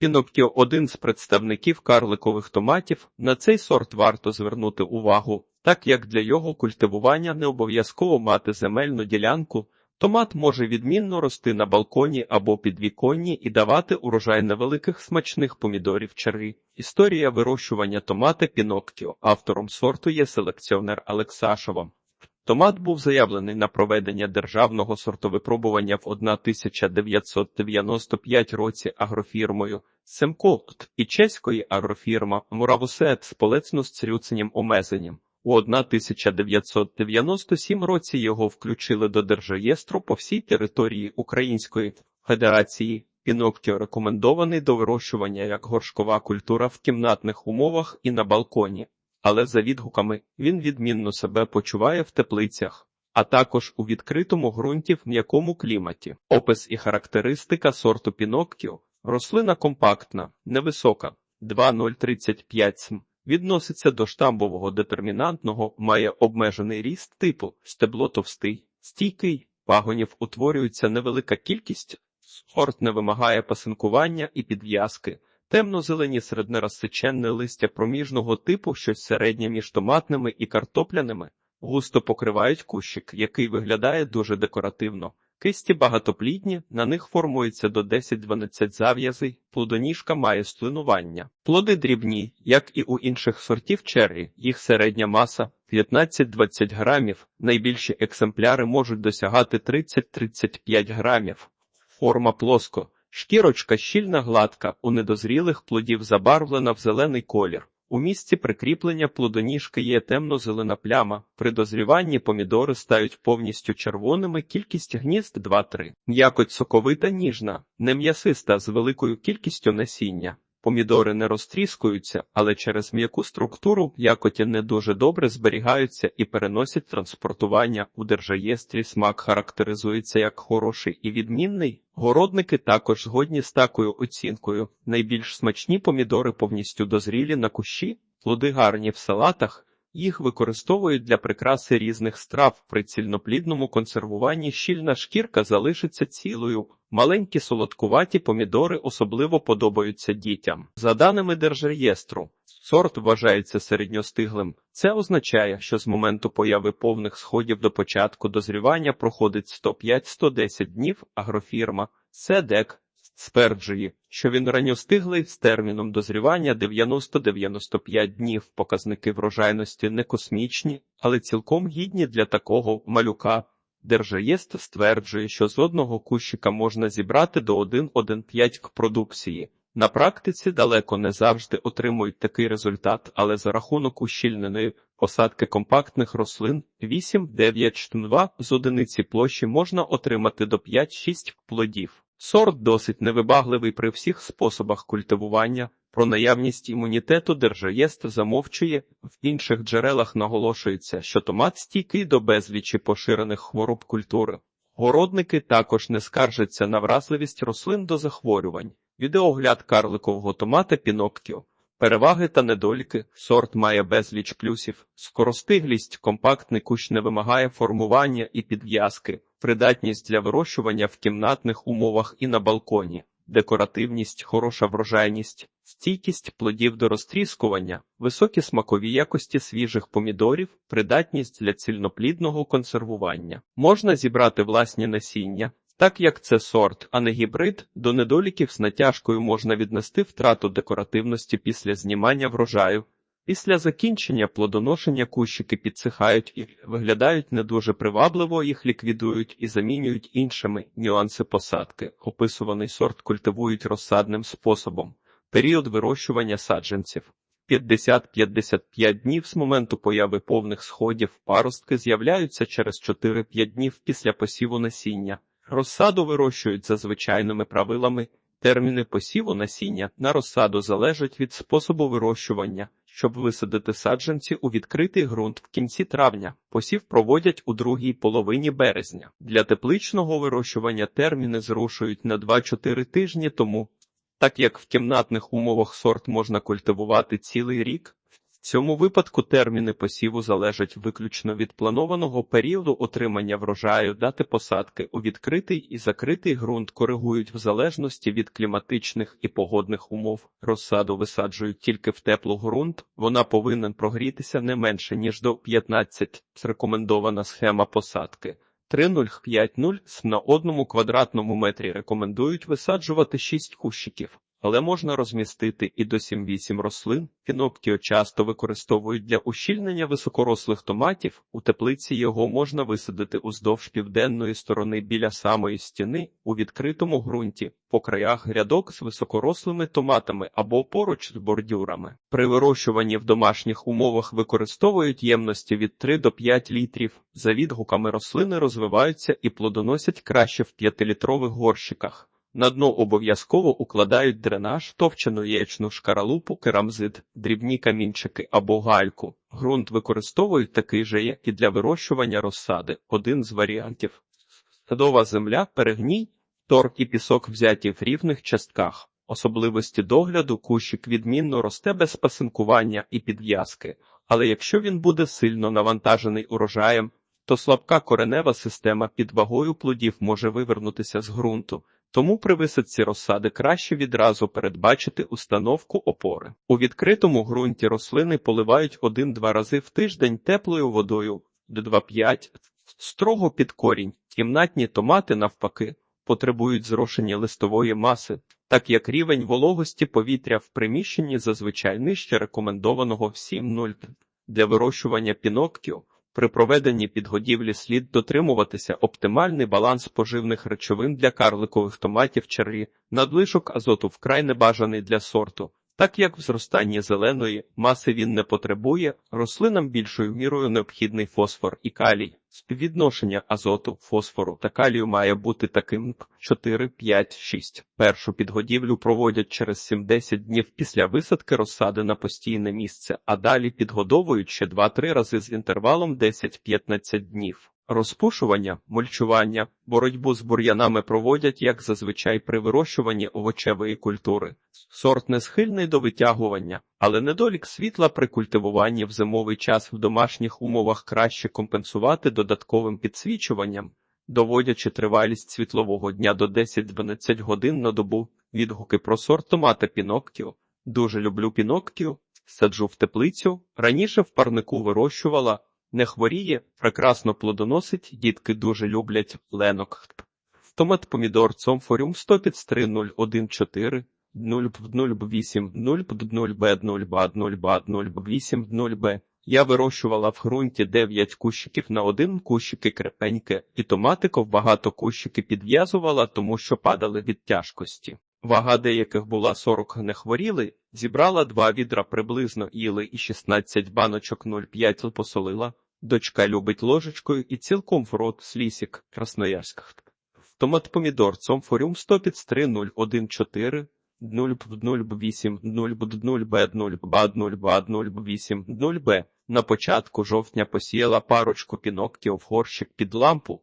Піноккіо – один з представників карликових томатів. На цей сорт варто звернути увагу, так як для його культивування не обов'язково мати земельну ділянку. Томат може відмінно рости на балконі або підвіконні і давати урожай невеликих смачних помідорів черри. Історія вирощування томата Піноккіо. Автором сорту є селекціонер Алексашова. Томат був заявлений на проведення державного сортовипробування в 1995 році агрофірмою Семкот і чеської агрофірма Муравусет з полецно-сцрюценням омезенням. У 1997 році його включили до держреєстру по всій території Української Федерації. Піноктіо рекомендований до вирощування як горшкова культура в кімнатних умовах і на балконі, але за відгуками він відмінно себе почуває в теплицях, а також у відкритому ґрунті в м'якому кліматі. Опис і характеристика сорту Піноктіо. Рослина компактна, невисока, 2,035 см. Відноситься до штамбового детермінантного, має обмежений ріст типу, стебло товстий, стійкий, пагонів утворюється невелика кількість, сорт не вимагає пасинкування і підв'язки, темно-зелені середнерозсеченне листя проміжного типу, щось середнє між томатними і картопляними, густо покривають кущик, який виглядає дуже декоративно. Кисті багатоплідні, на них формується до 10-12 зав'язей, плодоніжка має сплинування. Плоди дрібні, як і у інших сортів черрі, їх середня маса 15-20 грамів, найбільші екземпляри можуть досягати 30-35 грамів. Форма плоско, шкірочка щільна гладка, у недозрілих плодів забарвлена в зелений колір. У місці прикріплення плодоніжки є темно-зелена пляма. При дозріванні помідори стають повністю червоними, кількість гнізд 2-3. М'якоть соковита ніжна, не м'ясиста з великою кількістю насіння. Помідори не розтріскуються, але через м'яку структуру якоті не дуже добре зберігаються і переносять транспортування. У держаєстрі смак характеризується як хороший і відмінний. Городники також згодні з такою оцінкою. Найбільш смачні помідори повністю дозрілі на кущі, плоди гарні в салатах. Їх використовують для прикраси різних страв. При цільноплідному консервуванні щільна шкірка залишиться цілою. Маленькі солодкуваті помідори особливо подобаються дітям. За даними Держреєстру, сорт вважається середньостиглим. Це означає, що з моменту появи повних сходів до початку дозрівання проходить 105-110 днів. Агрофірма СЕДЕК стверджує, що він ранньостиглий з терміном дозрівання 90-95 днів. Показники врожайності не космічні, але цілком гідні для такого малюка. Держреєстр стверджує, що з одного кущика можна зібрати до 1,1,5 к продукції. На практиці далеко не завжди отримують такий результат, але за рахунок ущільненої посадки компактних рослин 8-9 з одиниці площі можна отримати до 5-6 плодів. Сорт досить невибагливий при всіх способах культивування. Про наявність імунітету держреєстр замовчує, в інших джерелах наголошується, що томат стійкий до безлічі поширених хвороб культури. Городники також не скаржаться на вразливість рослин до захворювань. Відеогляд карликового томата Піноктіо. Переваги та недоліки. Сорт має безліч плюсів. Скоростиглість, компактний кущ не вимагає формування і підв'язки, придатність для вирощування в кімнатних умовах і на балконі, декоративність, хороша врожайність, стійкість плодів до розтріскування, високі смакові якості свіжих помідорів, придатність для цільноплідного консервування. Можна зібрати власні насіння. Так як це сорт, а не гібрид, до недоліків з натяжкою можна віднести втрату декоративності після знімання врожаю. Після закінчення плодоношення кущики підсихають і виглядають не дуже привабливо, їх ліквідують і замінюють іншими нюанси посадки. Описуваний сорт культивують розсадним способом. Період вирощування саджанців 50-55 днів з моменту появи повних сходів паростки з'являються через 4-5 днів після посіву насіння. Розсаду вирощують за звичайними правилами. Терміни посіву насіння на розсаду залежать від способу вирощування. Щоб висадити саджанці у відкритий ґрунт в кінці травня, посів проводять у другій половині березня. Для тепличного вирощування терміни зрушують на 2-4 тижні тому. Так як в кімнатних умовах сорт можна культивувати цілий рік, В цьому випадку терміни посіву залежать виключно від планованого періоду отримання врожаю, дати посадки у відкритий і закритий ґрунт коригують в залежності від кліматичних і погодних умов. Розсаду висаджують тільки в теплу ґрунт, вона повинна прогрітися не менше, ніж до 15. Рекомендована схема посадки. 3,050 с на одному квадратному метрі. Рекомендують висаджувати 6 кущиків, але можна розмістити і до 7-8 рослин. Фіноктіо часто використовують для ущільнення високорослих томатів. У теплиці його можна висадити уздовж південної сторони біля самої стіни у відкритому ґрунті, по краях грядок з високорослими томатами або поруч з бордюрами. При вирощуванні в домашніх умовах використовують ємності від 3 до 5 літрів. За відгуками рослини розвиваються і плодоносять краще в 5-літрових горщиках. На дно обов'язково укладають дренаж, товчену яєчну шкаралупу, керамзит, дрібні камінчики або гальку. Ґрунт використовують такий же, як і для вирощування розсади. Один з варіантів. Садова земля, перегній, торк і пісок взяті в рівних частках. Особливості догляду кущик відмінно росте без пасинкування і підв'язки, але якщо він буде сильно навантажений урожаєм, то слабка коренева система під вагою плодів може вивернутися з ґрунту. Тому при висадці розсади краще відразу передбачити установку опори. У відкритому ґрунті рослини поливають 1-2 рази в тиждень теплою водою до 2-5, строго під корінь. Кімнатні томати, навпаки, потребують зрошення листової маси, так як рівень вологості повітря в приміщенні зазвичай нижче рекомендованого в 7-0. Для вирощування піноктів при проведенні підгодівлі слід дотримуватися оптимальний баланс поживних речовин для карликових томатів черрі, надлишок азоту вкрай небажаний для сорту. Так як в зростанні зеленої маси він не потребує, рослинам більшою мірою необхідний фосфор і калій. Співвідношення азоту, фосфору та калію має бути таким 4, 5, 6. Першу підгодівлю проводять через 7-10 днів після висадки розсади на постійне місце, а далі підгодовують ще 2-3 рази з інтервалом 10-15 днів. Розпушування, мульчування, боротьбу з бур'янами проводять, як зазвичай при вирощуванні овочевої культури. Сорт не схильний до витягування, але недолік світла при культивуванні в зимовий час в домашніх умовах краще компенсувати додатковим підсвічуванням, доводячи тривалість світлового дня до 10-12 годин на добу. Відгуки про сорт томата Піноктіо. Дуже люблю Піноктіо, саджу в теплицю. Раніше в парнику вирощувала. Не хворіє, прекрасно плодоносить, дітки дуже люблять ленок. Томат помідор цомфоріум 100 0 008 0 0 б 0 б 0 б 0 б 8 0 б Я вирощувала в ґрунті 9 кущиків на один кущики крепеньке, і томатиков багато кущики підв'язувала, тому що падали від тяжкості. Вага деяких була 40 не хворіли, зібрала два відра приблизно їли і 16 баночок 0,5 посолила. Дочка любить ложечкою і цілком в рот слісік Красноярськ. Томат помідор цомфоріум 100 під 3014 0 08 0 0 б 0 б 0 б 0 8 0 б На початку жовтня посіяла парочку піноктів в горщик під лампу.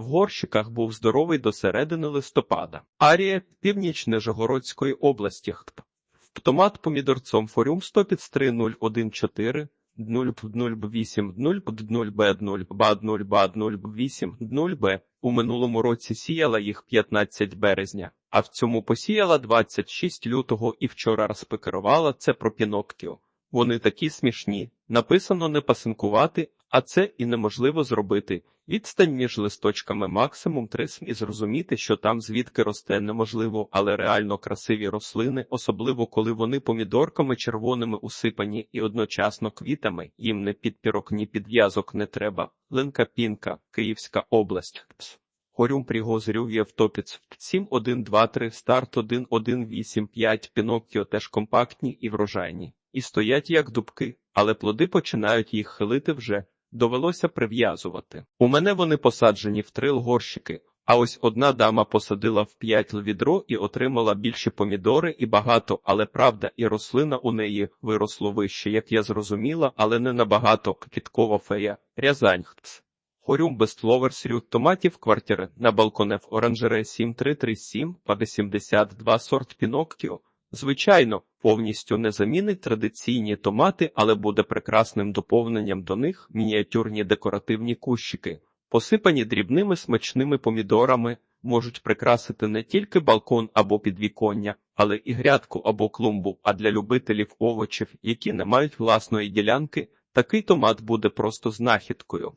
0 08 0 0 б 0 б 0 б 0 8 0 б У мене піноктіо краще росте в горщиках, був здоровий до середини листопада. Арія Північне Жогородської області. Томат помідорцом форіум 100 під 3014 0 08 0 0 б 0 б 0 б 0 8 0 б У минулому році сіяла їх 15 березня, а в цьому посіяла 26 лютого і вчора розпекерувала це про піноктіо. Вони такі смішні. Написано не пасинкувати, а це і неможливо зробити. Відстань між листочками максимум 3 см і зрозуміти, що там звідки росте неможливо, але реально красиві рослини, особливо коли вони помідорками червоними усипані і одночасно квітами, їм не підпірок, ні підв'язок не треба. Линка Пінка, Київська область. Хорюм Пригозрю Євтопіц 7, 1, 2, 3, старт 1, 1, 8, 5, Піноккіо теж компактні і врожайні. і стоять як дубки, але плоди починають їх хилити вже. Довелося прив'язувати. У мене вони посаджені в три горщики, а ось одна дама посадила в п'ять відро і отримала більші помідори і багато, але правда, і рослина у неї виросло вище, як я зрозуміла, але не набагато. Квіткова фея, Рязаньхтс. Хорюм Бестловер рют томатів квартири на балконе в оранжере 7337 по 82 сорт Піноккіо. Звичайно, повністю не замінить традиційні томати, але буде прекрасним доповненням до них мініатюрні декоративні кущики, посипані дрібними смачними помідорами, можуть прикрасити не тільки балкон або підвіконня, але і грядку або клумбу. А для любителів овочів, які не мають власної ділянки, такий томат буде просто знахідкою.